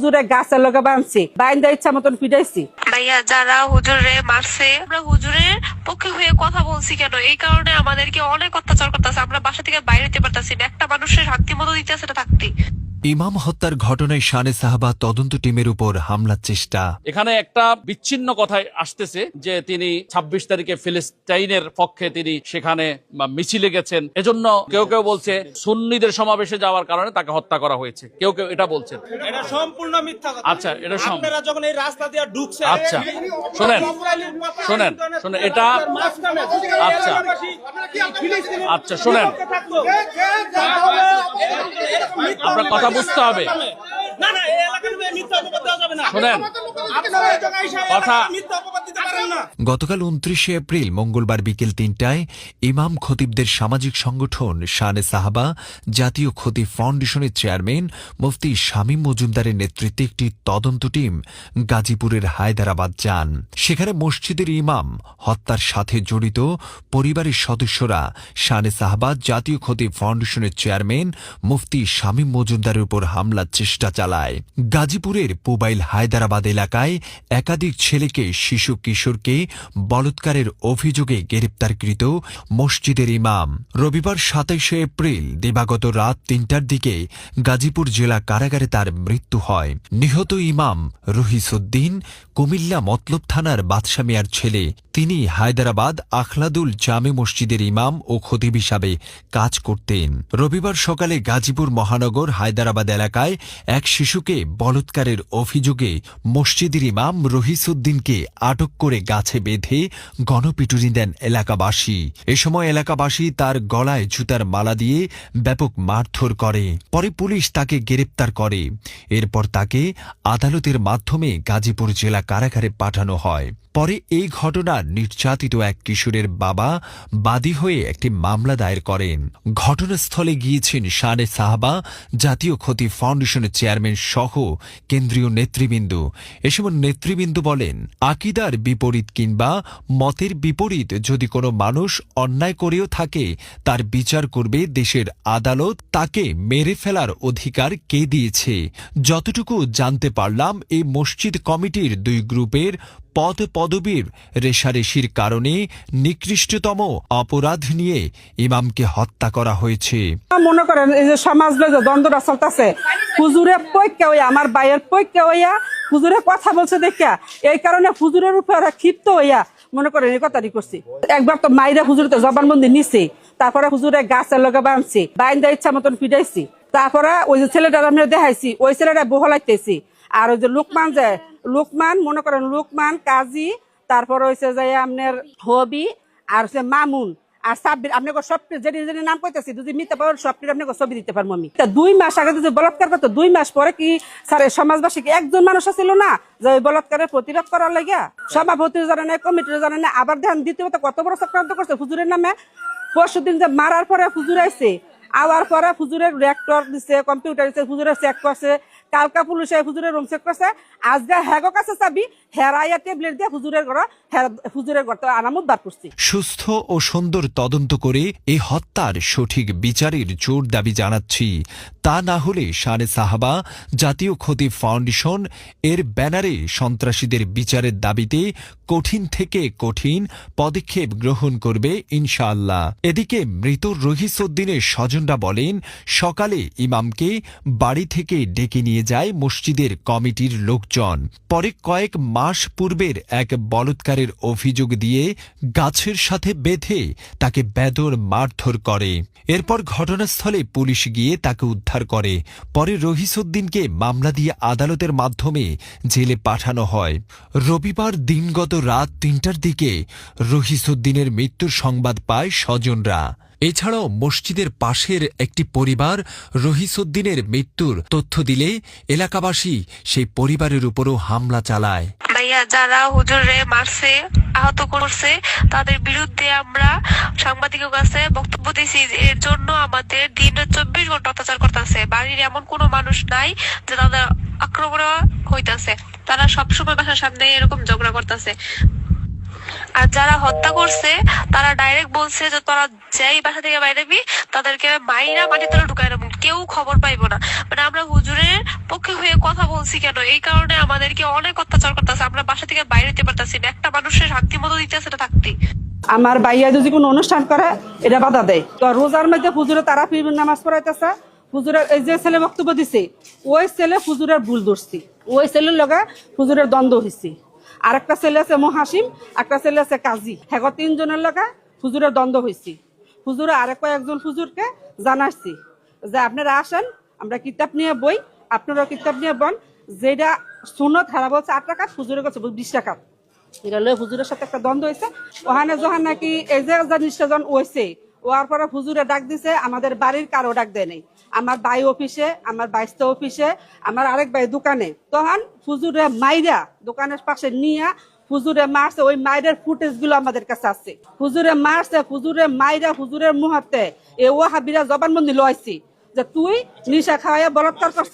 হুজুরে গাছের লগে বানছি, বাইন্দা ইচ্ছা মতন পিটাইছি। ভাইয়া, যারা হুজুরে মারছে, আমরা হুজুরের পক্ষে হয়ে কথা বলছি কেন? এই কারণে আমাদেরকে অনেক অত্যাচার করতেছে, আমরা বাসা থেকে বাইরে যেতে পারতাছি না। একটা মানুষের শান্তি মতো দিতেছে না থাকতে ইমাম হত্যার ঘটনায় শানে সাহাবা তদন্ত টিমের উপর হামলার চেষ্টা। এখানে একটা বিচ্ছিন্ন কথায় আসতেছে যে তিনি ২৬ তারিখে ফিলিস্তাইনের পক্ষে তিনি সেখানে মিছিলে গেছেন। এজন্য কেউ কেউ বলছে সুন্নিদের সমাবেশে যাওয়ার কারণে তাকে হত্যা করা হয়েছে। কেউ কেউ এটা বলছেন। এটা সম্পূর্ণ মিথ্যা কথা। আচ্ছা, এটা আপনারা যখন এই রাস্তা দিয়ে ঢুকছে আচ্ছা, শোনেন, শোনেন, শোনেন, এটা- আচ্ছা। আচ্ছা, শোনেন। আপনার কথা বুঝতে হবে। না না এই এলাকার মিথ্যা অপবাদ দেওয়া যাবে না। শোনেন। কথা- গতকাল উনত্রিশে এপ্রিল, মঙ্গলবার বিকেল তিনটায় ইমাম খতিবদের সামাজিক সংগঠন শানে সাহাবা জাতীয় খতিব ফাউন্ডেশনের চেয়ারম্যান মুফতি শামীম মজুমদারের নেতৃত্বে একটি তদন্ত টিম গাজীপুরের হায়দারাবাদ যান। সেখানে মসজিদের ইমাম, হত্যার সাথে জড়িত পরিবারের সদস্যরা শানে সাহাবা জাতীয় খতিব ফাউন্ডেশনের চেয়ারম্যান মুফতি শামীম মজুমদারের উপর হামলার চেষ্টা চালায়। গাজীপুরের পুবাইল হায়দারাবাদ এলাকায় একাধিক ছেলেকে শিশু কিশোরকে বলৎকারের অভিযোগে গ্রেপ্তারকৃত মসজিদের ইমাম। রবিবার সাতাইশে এপ্রিল দিবাগত রাত তিনটার দিকে গাজীপুর জেলা কারাগারে তার মৃত্যু হয়। নিহত ইমাম রহিসুদ্দিন কুমিল্লা মতলব থানার বাদশা মিয়ার ছেলে। তিনি হায়দরাবাদ আখলাদুল জামে মসজিদের ইমাম ও খতিব হিসাবে কাজ করতেন। রবিবার সকালে গাজীপুর মহানগর হায়দরাবাদ এলাকায় এক শিশুকে বলৎকারের অভিযোগে মসজিদের ইমাম রহিসুদ্দিনকে আটক করে গাছে বেঁধে গণপিটুনি দেন এলাকাবাসী। এ সময় এলাকাবাসী তার গলায় জুতার মালা দিয়ে ব্যাপক মারধর করে। পরে পুলিশ তাকে গ্রেপ্তার করে। এরপর তাকে আদালতের মাধ্যমে গাজীপুর জেলা কারাগারে পাঠানো হয়। পরে এই ঘটনার নির্যাতিত এক কিশোরের বাবা বাদী হয়ে একটি মামলা দায়ের করেন। ঘটনাস্থলে গিয়েছেন শানে সাহাবা, জাতীয় ক্ষতি ফাউন্ডেশনের চেয়ারম্যান সহ কেন্দ্রীয় নেতৃবৃন্দ। এ সময় নেতৃবৃন্দ বলেন, আকিদার বিপরীত কিংবা মতের বিপরীত যদি কোনো মানুষ অন্যায় করেও থাকে, তার বিচার করবে দেশের আদালত। তাকে মেরে ফেলার অধিকার কে দিয়েছে? যতটুকু জানতে পারলাম, এই মসজিদ কমিটির দুই গ্রুপের পদ পদবীর রেশারেশির কারণে নিকৃষ্টতম অপরাধ নিয়ে ইমামকে হত্যা করা হয়েছে। মনে করেন এই যে সমাজ দ্বন্দ্বটা চলতেছে হুজুরে পৈক্যা আমার বাইয়ের পৈক্যা হইয়া হুজুরে কথা বলছে দেখিয়া। এই কারণে হুজুরের উপরে ক্ষিপ্ত হইয়া মনে করেন এই কথাটি করছি। একবার তো মাইরা হুজুর তো জবানবন্দি নিছি, তারপরে হুজুরে গাছের লগে বানছি বাইন্দা ইচ্ছা মতন পিটাইছি তারপরে ওই যে ছেলেটা আমরা দেখাইছি, ওই ছেলেটা বহলাইতেছি আর ওই যে লোকমান যে, লোকমান মনে করেন লোকমান, কাজী, তারপর হয়েছে যে আপনার হবি, আর হচ্ছে মামুন। আর সাব্বির, আপনাকে সব যেটি যেটি নাম কইতেছি, যদি মিথ্যা পাবেন সবটির আপনাকে ছবি দিতে পারব আমি। তা দুই মাস আগে যদি বলাৎকার করতো, দুই মাস পরে কি স্যার সমাজবাসী কি একজন মানুষ ছিল না, যে ওই বলাৎকারের প্রতিরোধ করার লাগিয়া সভাপতির জানে না কমিটির জানে আবার ধ্যান দ্বিতীয়ত কত বড় চক্রান্ত করছে হুজুরের নামে। পরশু দিন যে মারার পরে হুজুর আইছে, আওয়ার পরে হুজুরের রেক্টর দিছে কম্পিউটার দিছে, হুজুরের চেক করছে, কালকা পুলিশে হুজুরের রুম চেক করছে। আজকে হ্যাগো কাছে চাবি হেরাইয়া টেবলেট দিয়ে হুজুরের ঘর হুজুরের ঘর আনামত বার করছি। সুস্থ ও সুন্দর তদন্ত করে এই হত্যার সঠিক বিচারের জোর দাবি জানাচ্ছি। তা না হলে শানে সাহাবা, জাতীয় ক্ষতি ফাউন্ডেশন এর ব্যানারে সন্ত্রাসীদের বিচারের দাবিতে কঠিন থেকে কঠিন পদক্ষেপ গ্রহণ করবে ইনশাআল্লাহ। এদিকে মৃত রহিসউদ্দিনের স্বজনরা বলেন, সকালে ইমামকে বাড়ি থেকে ডেকে নিয়ে যায় মসজিদের কমিটির লোকজন। পরে কয়েক মাস পূর্বের এক বলৎকারের অভিযোগ দিয়ে গাছের সাথে বেঁধে তাকে বেদর মারধর করে। এরপর ঘটনাস্থলে পুলিশ গিয়ে তাকে উদ্ধার করে। পরে রহিসউদ্দিনকে মামলা দিয়ে আদালতের মাধ্যমে জেলে পাঠানো হয়। রবিবার দিনগত রাত তিনটার দিকে রহিসউদ্দিনের মৃত্যুর সংবাদ পায় স্বজনরা। এছাড়াও মসজিদের পাশের একটি পরিবার রহিসউদ্দিনের মৃত্যুর তথ্য দিলে এলাকাবাসী সেই পরিবারের উপরও হামলা চালায়। ভাইয়া যারা হুজুরে মারছে, আহত করছে, তাদের বিরুদ্ধে আমরা সাংবাদিক কাছে বক্তব্য দিয়েছি এর জন্য আমাদের দিনে চব্বিশ ঘণ্টা অত্যাচার করতেছে। বাড়ির এমন কোনো মানুষ নাই যে তাদের আক্রমণ হইতাছে। তারা সবসময় বাসার সামনে এরকম ঝগড়া করতেছে। আর যারা হত্যা করছে, তারা ডাইরেক্ট বলছে যে তোরা যেই বাসা থেকে বাইরে বাইরেবি তাদেরকে মাইরা মাটি তলে ঢুকায় দেবো। কেউ খবর পাইবো না। মানে আমরা হুজুরের পক্ষে হয়ে কথা বলছি কেন? এই কারণে আমাদেরকে অনেক অত্যাচার করতেছে। আমরা বাসা থেকে বাইরে যেতে পারতাছি না। একটা মানুষের শান্তি মতো দিতেছে না থাকতে আমার বাইয়া যদি কোনো অনুষ্ঠান করে, এটা বাধা দেয়। তো রোজার মধ্যে হুজুরে তারা ফির নামাজ পড়াইতেছে। হুজুরের এই যে ছেলে বক্তব্য দিছে, ওই ছেলে হুজুরের ভুল ধরছি। ওই ছেলের লগে হুজুরের দ্বন্দ্ব হয়েছে আর একটা ছেলে আছে মহাসিম, একটা ছেলে আছে কাজী। হ্যাঁ তিনজনের লগে হুজুরের দ্বন্দ্ব হয়েছে হুজুরে আরেক কয়েকজন হুজুরকে জানাচ্ছি যে, আপনারা আসেন, আমরা কিতাব নিয়ে বই আপনারা কিতাব নিয়ে বন। যেটা সুনত হারা বলছে, আট টাকা হুজুরের কাছে বিশ টাকা এটা লয়ে হুজুরের সাথে একটা দ্বন্দ্ব হয়েছে ওখানে যখন নাকি এই যে জিনিসটা যখন ওয়ার পরে হুজুরে ডাক দিছে, আমাদের বাড়ির কারও ডাক দেয় নাই। আমার ভাই অফিসে, আমার বাইস্তা অফিসে, আমার আরেক ভাই দোকানে। তখন হুজুরে মাইরা দোকানের পাশে নিয়া হুজুরে মারছে, ওই মায়ের ফুটেজগুলো আমাদের কাছে আছে। হুজুরে মারছে, হুজুরে মাইরা হুজুরের মুহূর্তে এ ও ওয়াহাবিরা জবানবন্দি লইছি যে, তুই নিশা খাওয়াইয়া বলাৎকার করছিস?